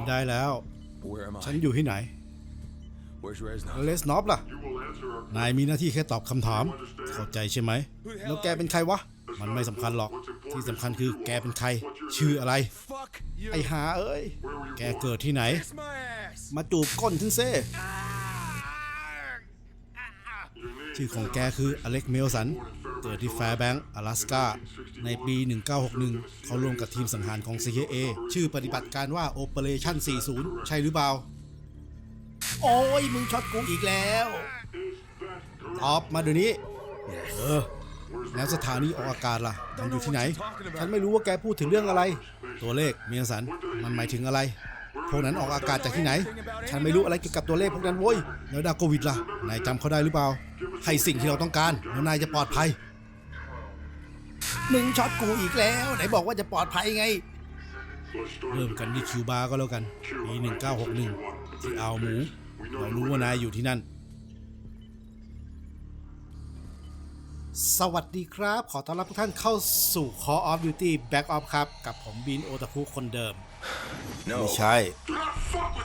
ำได้แล้ว Where am ฉัน I? อยู่ที่ไหน Where's Reznov? เลสนอฟล่ะ นายมีหน้าที่แค่ตอบคำถาม เข้าใจใช่ไหม แล้วแกเป็นใครวะ มันไม่สำคัญหรอก ที่สำคัญคือแกเป็นใคร ชื่ออะไร Fuck you. ไอหาเอ้ย แกเกิดที่ไหน Kiss my ass. มาจูบก้นฉันเซ่ชื่อของแกคืออเล็กเมลสัน เกิดที่แฟร์แบงก์อลาสกาในปี 1961 เขาร่วมกับทีมสังหารของ CIA ชื่อปฏิบัติการว่า Operation 40 ใช่หรือเปล่า โอ้ย มึงช็อตกูอีกแล้วตอบมาเดี๋ยวนี้ เออ แล้วสถานีออกอากาศล่ะมันอยู่ที่ไหน ฉันไม่รู้ว่าแกพูดถึงเรื่องอะไร ตัวเลขเมียสัน มันหมายถึงอะไร พวกนั้นออกอากาศจากที่ไหน ฉันไม่รู้อะไรเกี่ยวกับตัวเลขพวกนั้นโว้ย แล้วดาโกวิดล่ะ นายจำเขาได้หรือเปล่า ให้สิ่งที่เราต้องการแล้วนายจะปลอดภัย มึงช็อตกูอีกแล้ว ไหนบอกว่าจะปลอดภัยไง เริ่มกันที่คิวบาก็แล้วกันปี1961 ที่อ่าวหมู เรารู้ว่านายอยู่ที่นั่น สวัสดีครับ ขอต้อนรับทุกท่านเข้าสู่ Call of Duty Back Off ครับ กับผมบินโอตาคุคนเดิม No. ไม่ใช่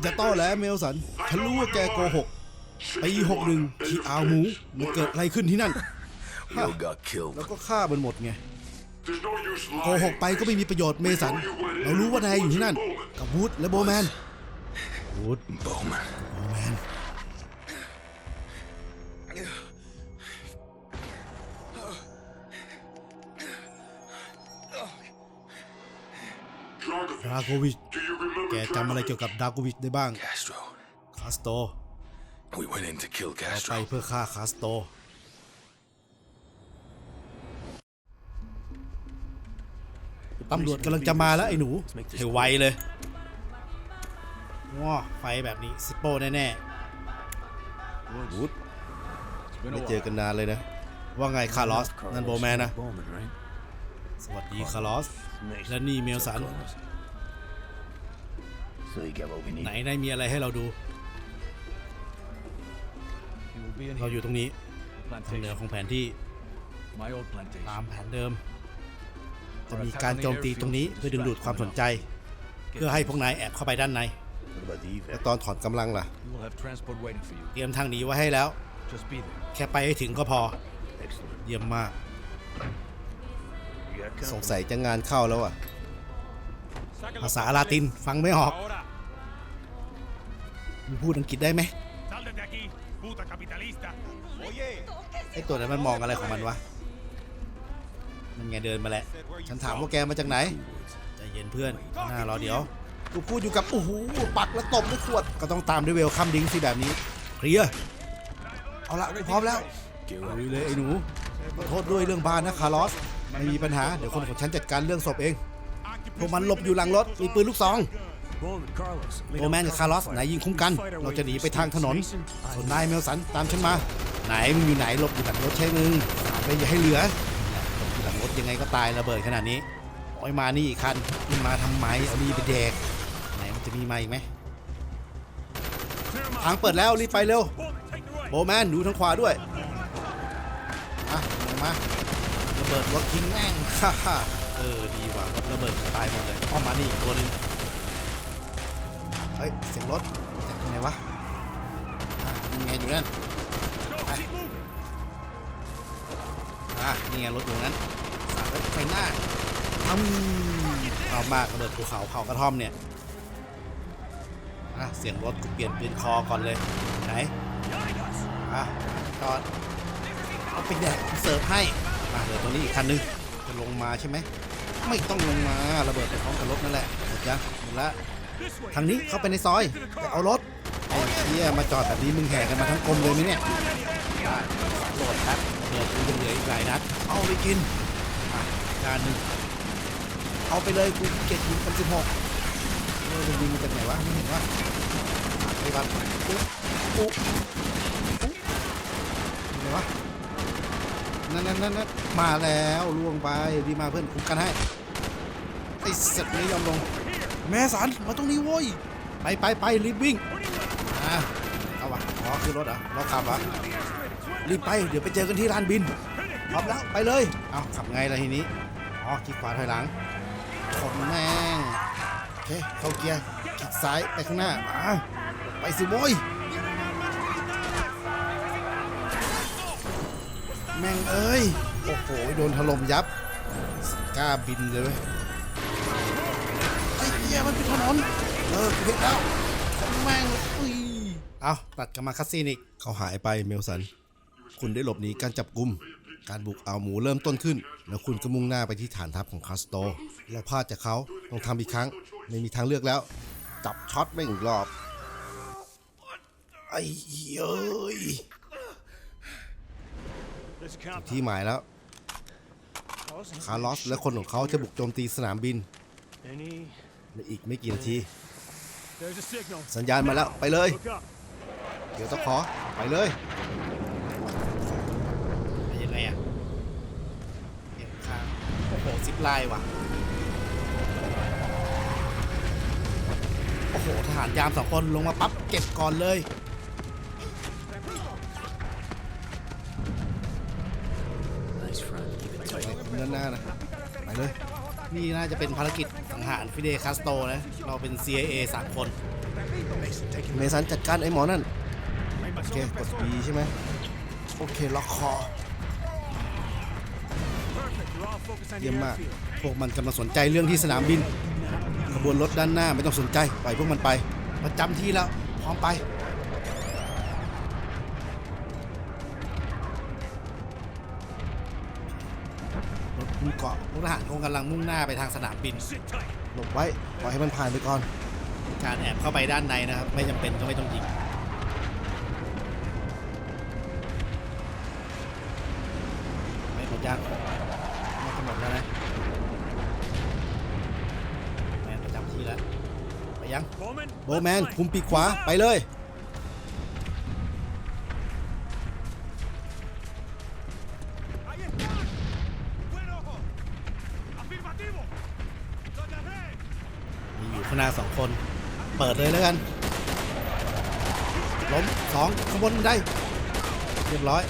อย่าต้อแล้วเมลสันฉันรู้ว่าแกโกหกปี61ที่อ่าวหมูมันเกิดอะไรขึ้นที่นั่น We all got killed. แล้วก็ฆ่ามันหมดไง โกหกไปก็ไม่มีประโยชน์เมสัน เรารู้ว่านายอยู่ที่นั่น กับวูดและโบแมนวูด Bowman. โบแมนดราโกวิชแกจำอะไรเกี่ยวกับดราโกวิชได้บ้าง Castro. คาสโต We went in to kill เราไป Castro. เพื่อฆ่าคาสโต ตำรวจกำลังจะมาแล้วไอ้หนูให้ไวเลยว้าไฟแบบนี้ซิปโป้แน่ๆวูดไม่เจอกันนานเลยนะ ว่าไงคาร์ลอส นั่นโบแมนนะ Bowman, right? สวัสดีคาร์ลอส และนี่เมลสัน So you get what we ไหน need. ได้มีอะไรให้เราดู You will be in เรา here. อยู่ตรงนี้ทางเหนือ Plantation. ของแผนที่ My old plantation. ตามแผนเดิม จะมีการโจมตีตรงนี้เพื่อดึงดูดความสนใจ เพื่อให้พวกนายแอบเข้าไปด้านใน What about the และ evac? ตอนถอนกำลังล่ะ You will have transport waiting for you. เตรียมทางหนีไว้ให้แล้ว Just be there. แค่ไปให้ถึงก็พอ Excellent. เยี่ยมมาก You got สง company. สัยจะงานเข้าแล้วอะ ภาษาลาตินฟังไม่ออกมึงพูดอังกฤษได้ไหม ¡Sal de aquí, puta capitalista! Oye, ไอตัวนั้นมันมองอะไรของมันวะ มันไงเดินมาแหละ ฉันถามว่าแกมาจากไหนใจเย็นเพื่อนหน้ารอเดี๋ยวกูพูดอยู่กับโอ้โหปักแล้วตบด้วยขวด ก็ต้องตามด้วยเวลคัมดิ้งสิแบบนี้เคลียร์เอาละกูพร้อมแล้วลุยเลยไอ้หนูขอโทษด้วยเรื่องบ้านนะคาร์ลอสไม่มีปัญหา เดี๋ยวคนของฉันจัดการเรื่องศพเอง พวกมันหลบอยู่หลังรถ มีปืนลูกซอง Bowman, Carlos. โอแมนกับคาร์ลอสไหนยิงคุ้มกัน เราจะหนีไปทางถนน ส่วนนายเมลสันตามฉันมา ไหนมึงอยู่ไหนหลบอยู่หลังรถใช่มึงหาไปอย่าให้เหลือ ไงก็ตายระเบิดขนาดนี้โอ้ยมานี่อีกคันมึงมาทำไมเอานี่ไปแดกไหนมันจะมีมาอีกไหมทางเปิดแล้วรีบไปเร็วโบแมนดูทางขวาด้วยอะลงมาระเบิดรถทิ้งแม่งฮ่าเออดีว่ะรถระเบิดตายหมดเลยอ้อมมานี่อีกตัวนึงเฮ้ยเสียงรถจากตรงไหนวะอะนี่ไงอยู่นั่นอะนี่ไงรถอยู่นั้น สาดรถไฟหน้าทำเอามากระเบิดภูเขาเขากระท่อมเนี่ยอะเสียงรถกูเปลี่ยนปืนคอก่อนเลย ไหน อะจอดเอาไปแดกเสิร์ฟให้มาเดี๋ยวตัวนี้อีกคันนึงจะลงมาใช่ไหม ไม่ต้องลงมาระเบิดไปพร้อมกับรถนั่นแหละหมดจ้ะหมดละทางนี้เข้าไปในซอยไปเอารถไอ้เชี่ยมาจอดแบบนี้มึงแห่กันมาทั้งกรมเลยไหมเนี่ยได้โหลดครับเดี๋ยวกูยังเหลืออีกหลายนัดเอาไปกิน จานหนึ่งเอาไปเลยกูเก็บยิงกันสิบหกเออมันยิงมาจากไหนวะไม่เห็นวะไปก่อนปุ๊บปุ๊บปุ๊บอยู่ไหนวะนั่นนั่นนั่นมาแล้วล่วงไปดีมาเพื่อนคุ้มกันให้ไอ้สัตว์ไม่ยอมลง แม่สันมาตรงนี้โว้ยไปไปไปรีบวิ่งอะเอาวะอ๋อคือรถอะเราขับเหรอะรีบไปเดี๋ยวไปเจอกันที่ลานบินพร้อมแล้วไปเลยเอาขับไงล่ะทีนี้ อ๋อขี้ขวาถอยหลังชนแม่งโอเคเข้าเกียร์คลิกซ้ายไปข้างหน้ามาไปสิโว้ยแม่งเอ้ย โอ้โห โดนถล่มยับกล้าบินเลยไอ้เหี้ยมันเป็นถนนเออเห็นแล้วแม่งอุ้ยเอาตัดกลับมาคัสซีนอีกเขาหายไปเมลสัน คุณได้หลบหนีการจับกุม การบุกเอาหมูเริ่มต้นขึ้น แล้วคุณก็มุ่งหน้าไปที่ฐานทัพของคาสโต เราพลาดจากเขาต้องทำอีกครั้ง ไม่มีทางเลือกแล้ว จับช็อตไม่อีกรอบ ไอ้เย้ยที่หมายแล้ว คาร์ลอสและคนของเขาจะบุกโจมตีสนามบินในอีกไม่กี่นาที สัญญาณมาแล้ว ไปเลย เดี๋ยวต้องขอ ไปเลยยังไงอะเห็นข้าง โอ้โหซิปไลน์ว่ะ โอ้โห ทหารยามสองคนลงมาปั๊บ เก็บก่อนเลย Nice front. Keep it ไป tight. ด้านหน้านะ ไปเลย นี่น่าจะเป็นภารกิจสังหารฟิเดคาสโตนะ เราเป็น CIA สามคน เมสันจัดการไอ้หมอนั่น โอเค กด B ใช่ไหม โอเค ล็อกคอ เยี่ย the มมาก airfield. พวกมันกำลังสนใจเรื่องที่สนามบิน ขบวนรถด้านหน้าไม่ต้องสนใจ ปล่อยพวกมันไป ประจำที่แล้ว พร้อมไป รถคุมเกาะพวกทหารคงกำลังมุ่งหน้าไปทางสนามบิน Sit tight. หลบไว้ ปล่อยให้มันผ่านไปก่อน การแอบเข้าไปด้านในนะครับ ไม่จำเป็นก็ไม่ต้องยิง ไม่หมดยังน่าจะหมดแล้วนะแมนประจำที่แล้ว ไปยัง Bowman. โบแมนคุมปีกขวาไปเลย มีอยู่ข้างหน้าสองคน เปิดเลยแล้วกัน ล้มสองข้างบนไดเรียบร้อย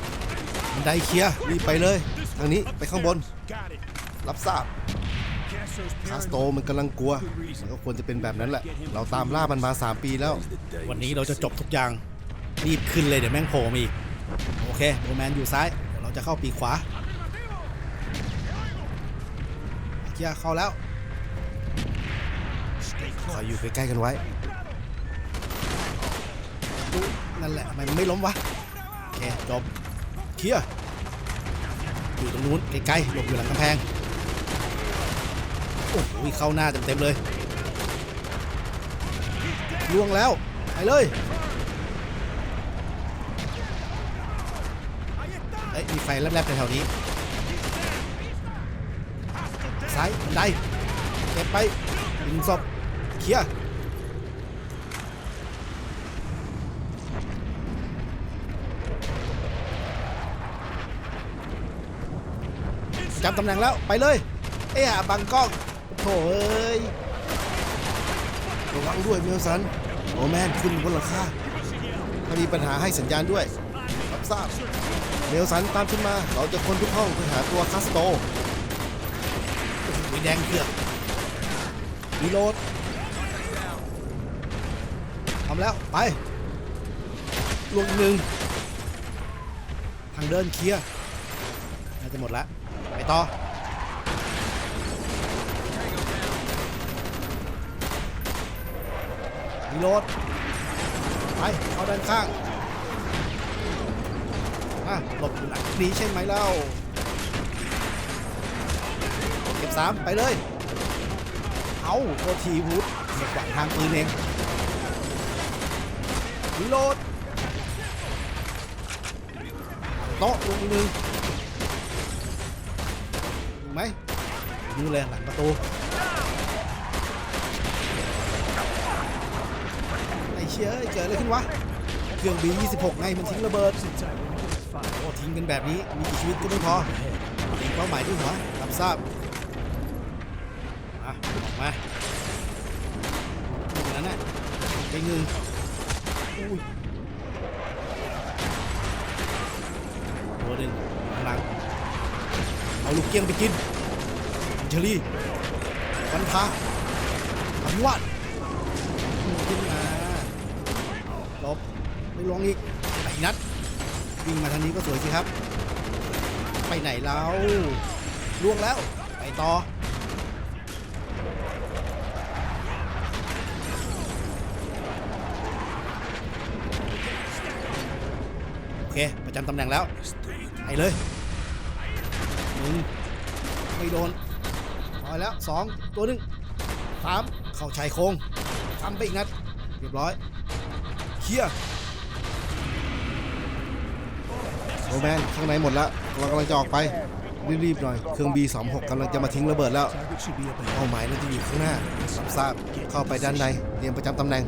ไดเคลียร์รีบไปเลย ทางนี้ไปข้างบน รับทราบ คาส paranoid. โตมันกำลังกลัว มันก็ควรจะเป็นแบบนั้นแหละ เราตามล่ามันมา 3 ปีแล้ว วันนี้เราจะจบทุกอย่าง รีบขึ้นเลยเดี๋ยวแม่งโผล่มาอีก โอเคโบแมนอยู่ซ้ายเดี๋ยวเราจะเข้าปีกขวาเคลียร์เข้าแล้วขออยู่ใกล้ๆกันไว้ดูนั่นแหละทำไมมันไม่ล้มวะโอเคจบเคลียร์อยู่ตรงนู้นไกลๆหลบอยู่หลังกำแพง โอ้โหเข้าหน้าเต็มๆเลยล่วงแล้วไปเลยเอ้ยมีไฟแลบๆแถวๆนี้ซ้ายบันไดเก็บไปยิงศพเคลียร์จำตำแหน่งแล้วไปเลย เอ้ยบังกล้อง โถเอ้ยระวังด้วยเมลสัน โอแมนคุณบนหลังคาถ้ามีปัญหาให้สัญญาณด้วย รับทราบ เมลสันตามฉันมา เราจะคนทุกห้องเพื่อหาตัวคาสโตโอ้โหแดงเถือกรีโหลดทำแล้ว ไปลวงอีกหนึ่ง ทางเดินเคลียร์ น่าจะหมดแล้วไปต่อ รีโหลดไปเข้าด้านข้างอะหลบอยู่หลังนี้ใช่ไหมเล่าเก็บสามไปเลย เอาโทษทีวูดเด็กขวาทางปืนเองรีโหลดโต๊ะลงนึงไหมดูเลยหลังประตู ไอ้ เชียเกิดอะไรขึ้นวะ เครื่อง B26 ไงมันทิ้งระเบิดโอ้ทิ้งกันแบบนี้ มีกี่ชีวิตก็ไม่พอเล็งเป้าหมายที่หัวรับทราบมาออกมาตรงนั้นน่ะไปหนึ่งอุ้ยตัวหนึ่งข้างหลังเอาลูกเกี้ยงไปกินเชอรี่ฟันพาอภิวัตขึ้นมา ไม่ลงอีกไอ้นัดวิ่งมาทางนี้ก็สวยสิครับ ไปไหนแล้วล่วงแล้ว ไปต่อโอเค ประจำตำแหน่งแล้วไปเลยหนึ่งไม่โดนพอแล้วสองตัวหนึ่งสามเข้าชายโครงทำไปอีกนัด เรียบร้อยเคลียร์ โรแมนข้างในหมดแล้วเรากำลังจะออกไปรีบๆหน่อย เครื่อง B26 กำลังจะมาทิ้งระเบิดแล้วเป้าหมายน่าจะอยู่ข้างหน้ารับทราบเข้าไปด้านในเตรียมประจำตำแหน่ง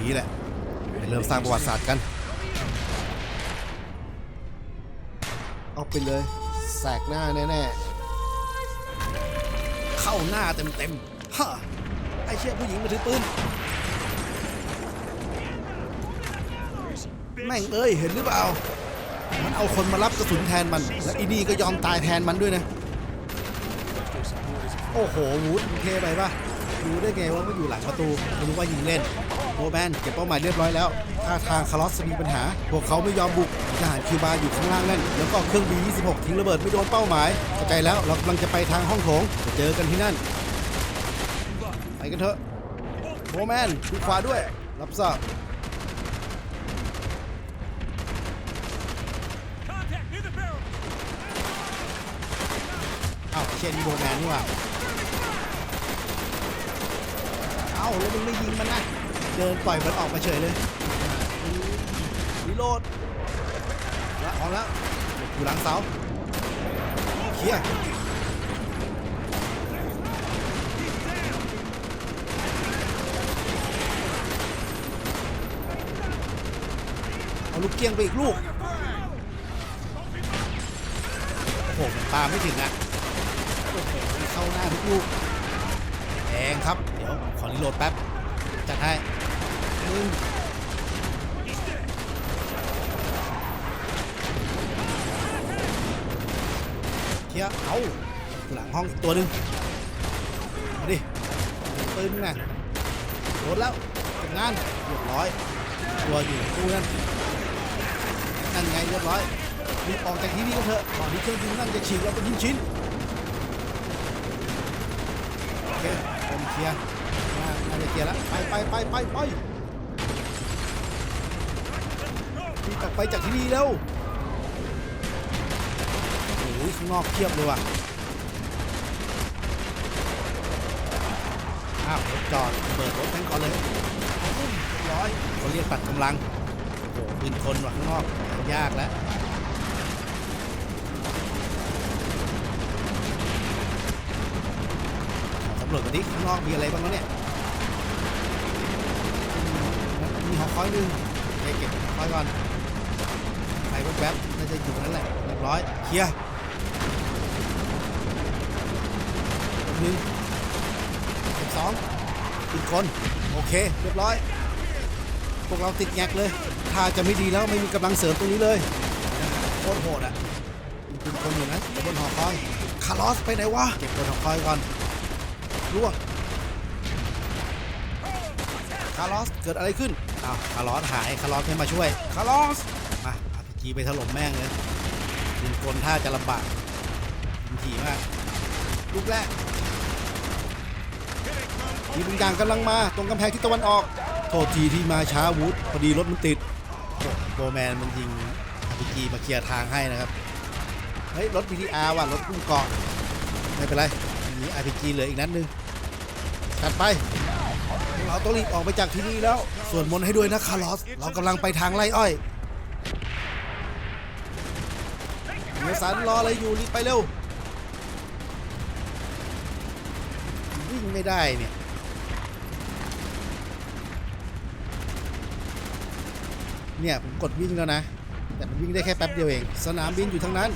นี่แหละไปเริ่มสร้างประวัติศาสตร์กัน เอาไปเลยแสกหน้าแน่ๆ เข้าหน้าเต็มๆฮะไอเชี่ยผู้หญิงมาถือปืน แม่งเอ้ยเห็นหรือเปล่า มันเอาคนมารับกระสุนแทนมัน และอีนี่ก็ยอมตายแทนมันด้วยนะ โอ้โหวูดเทไปปะรู้ได้ไงว่ามันอยู่หลังประตูไม่รู้ว่ายิงเล่นโรแมนเก็บเป้าหมายเรียบร้อยแล้วท่าทางคาร์ลอสมีปัญหา พวกเขาไม่ยอมบุกทหารคิวบาอยู่ข้างล่างนั่น แล้วก็เครื่อง B26 ทิ้งระเบิดไม่โดนเป้าหมายเข้าใจแล้วเรากำลังจะไปทางห้องโถงจะเจอกันที่นั่น ไปกันเถอะโรแมนดูขวาด้วย รับทราบ เชนโบแมนนี่ว่าเอ้าแล้วมึงไม่ยิงมันนะเดินปล่อยมันออกมาเฉยเลยรีโหลดละออกแล้วอยู่หลังเสาเคลียร์เอาลูกเกียงไปอีกลูกโอ้โหปาไม่ถึงอะ มันเข้าหน้าทุกลูกแดงครับ เดี๋ยวขอรีโหลดแป๊บ จัดให้หนึ่งเคลียเอาหลังห้องอีกตัวหนึ่งดิปืนมึงน่ะโดนแล้วเก็บงานเรียบร้อย ตัวอยู่ตู้นั่นนั่นไงเรียบร้อยรีบออกจากที่นี่กันเถอะก่อนที่เครื่องบินนั่นจะฉีกเราเป็นชิ้นๆ โอ เคผมเคลียร์น่าจะเคลียร์แล้วไปไปไปไปไปรีบออกไปจากที่นี่แล้วโอ้ยข้างนอกเทียบเลยว่ะอ้าวรถจอดเปิดรถแม่งก่อนเลยร้อยเขาเรียกตัดกำลังโอ้โหปืนคนว่ะข้างนอกยากแล้วำรวจกันดิข้างนอกมีอะไรบ้างวเนี่ยมีหอคอยหนึ่งโอเก็บหอคอยก่อนไปแวบๆน่าจะอยู่นั้นแหละเรียบร้อยเคลียร์หนึ่งเก็บสองอีกคน โอเค เรียบร้อย พวกเราติดแงกเลยถ้าจะไม่ดีแล้วไม่มีกำลังเสริมตรงนี้เลยโคตรโหดอะมีคนอยู่นะบนหอคอยคาร์ลอสไปไหนวะเก็บบนหอคอยก่อน ร่วงคาร์ลอสเกิดอะไรขึ้นอ้าวคาร์ลอสหายคาร์ลอสไม่มาช่วยคาร์ลอสมาอาพีจีไปถล่มแม่งเลยยิงกลท่าจะลำบากยิงถี่มากลูกแรกทีมบางอย่างกำลังมาตรงกำแพงทิศตะวันออก โทษทีที่มาช้าวูดพอดีรถมันติดโบแมนมันยิงอาพีจีมาเคลียร์ทางให้นะครับเฮ้ยรถ BTR ว่ะรถพุ่งเกาะไม่เป็นไร มี RPG เหลืออีกนัดหนึงจัดไปเราต้องรีบออกไปจากที่นี่แล้ว ส่วนมนให้ด้วยนะคาร์ลอส เรากำลังไปทางไล่อ้อยเดี๋ยวสันรออะไรอยู่รีบไปเร็ว วิ่งไม่ได้เนี่ยเนี่ย ผมกดวิ่งแล้วนะ แต่มันวิ่งได้แค่แป๊บเดียวเอง สนามบินอยู่ทั้งนั้น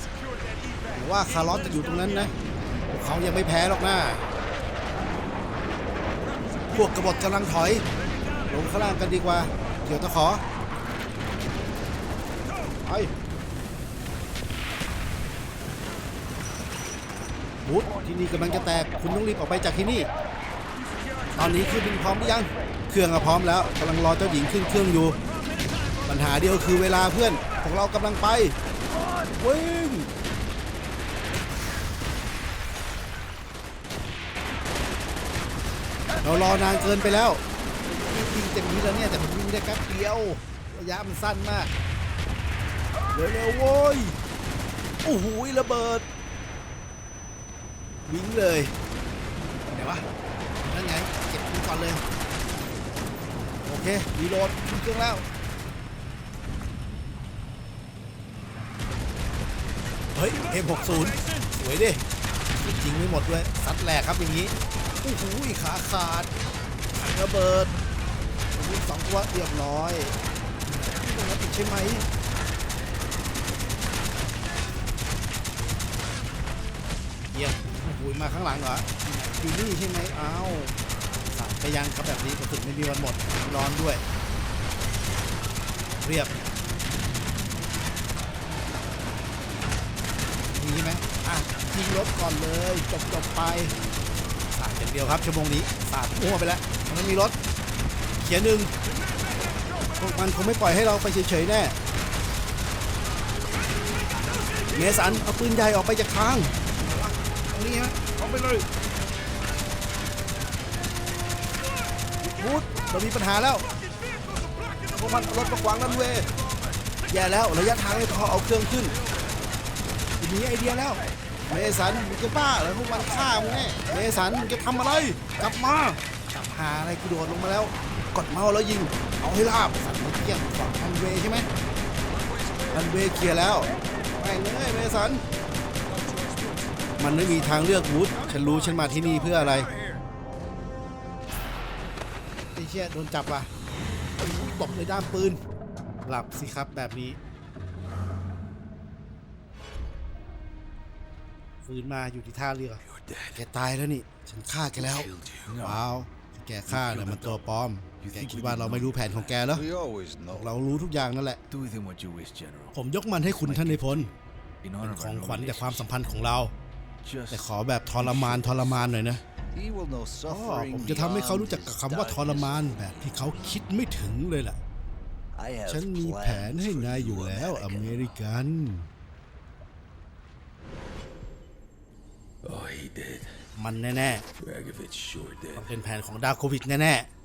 หรือว่าคาร์ลอสจะอยู่ตรงนั้นนะ เขายังไม่แพ้หรอกนะพวกกบฏกำลังถอย ลงข้างล่างกันดีกว่าเกี่ยวตะขอไปบูธที่นี่กำลังจะแตก คุณต้องรีบออกไปจากที่นี่ ตอนนี้เครื่องบินพร้อมหรือยัง เครื่องอพร้อมแล้วกำลังรอเจ้าหญิงขึ้นเครื่องอยู่ ปัญหาเดียวคือเวลาเพื่อน พวกเรากำลังไปวิ่ง เรารอนานเกินไปแล้ววิ่งเต็มที่แล้วเนี่ยแต่ผมวิ่งได้แป๊บเดียวระยะมันสั้นมากเร็วๆโว้ยโอ้โหระเบิดวิ่งเลยไหนวะนั่นไงเก็บมันก่อนเลยโอเครีโหลดขึ้นเครื่องแล้วเฮ้ย M60 สวยดิ จริงไม่หมดด้วย ซัดแหลกครับอย่างนี้ โอ้โหขาขาดระเบิดโอ้โหสองตัวเรียบร้อยนี่ต้องรับผิดใช่ไหมเยี่ยมโอ้โหมาข้างหลังเหรออยู่นี่ใช่ไหมอ้าวสายไปยังครับแบบนี้กระสุนไม่มีวันหมดร้อนด้วย เรียบนี่ใช่ไหมอะทิ้งรถก่อนเลย จบจบไป อย่างเดียวครับชั่วโมงนี้สาดมั่วไปแล้วมันไม่มีรถ เขียนหนึ่งพวกมันคงไม่ปล่อยให้เราไปเฉยๆแน่เมสันเอาปืนใหญ่ออกไปจากทางตรงนี้ฮะออกไปเลยบูธเรามีปัญหาแล้วพวกมันเอารถมาขวางรันเวย์แย่แล้วระยะทางไม่พอเอาเครื่องขึ้นทีนี้ไอเดียแล้ว เมสันมึงจะบ้าเหรอพวกมันฆ่ามึงแน่เมสันมึงจะทำอะไรกลับมาจับหาอะไรกูโดดลงมาแล้ว กดเมาส์แล้วยิง เอาให้ลาบสันมันเกี่ยงฝั่งรันเวใช่ไหมรันเวเคลียร์แล้วแม่งเลยเมสัน มันไม่มีทางเลือกวูดฉันรู้ฉันมาที่นี่เพื่ออะไรไอ้เชี่ยโดนจับว่ะตบในด้ามปืน หลับสิครับแบบนี้ ฟื้นมาอยู่ที่ท่าเรือ You're dead. แกตายแล้วนี่ ฉันฆ่าแกแล้ว Killed you. ว้าวที่แกฆ่าเนี่ยมันตัวปลอม แกคิดว่าเราไม่รู้แผนของแกเหรอ We always know. เรารู้ทุกอย่างนั่นแหละ Do with him what you wish, General. ผมยกมันให้คุณท่านในพล In เป็น honor ของ of ขวัญ our จากความ relationship. สัมพันธ์ของเรา Just แต่ขอแบบทรมานทรมานหน่อยนะ He will know อ๋อ suffering. ผมจะทำให้เขารู้จักกับคำว่าทรมาน beyond his แบบที่เขาคิดไม่ถึงเลยล่ะ I have ฉันมีแผนให้นายอยู่แล้วอเมริกัน มันแน่ Dragovich sure did. ๆเป็นแผนของดาโควิดแน่ๆ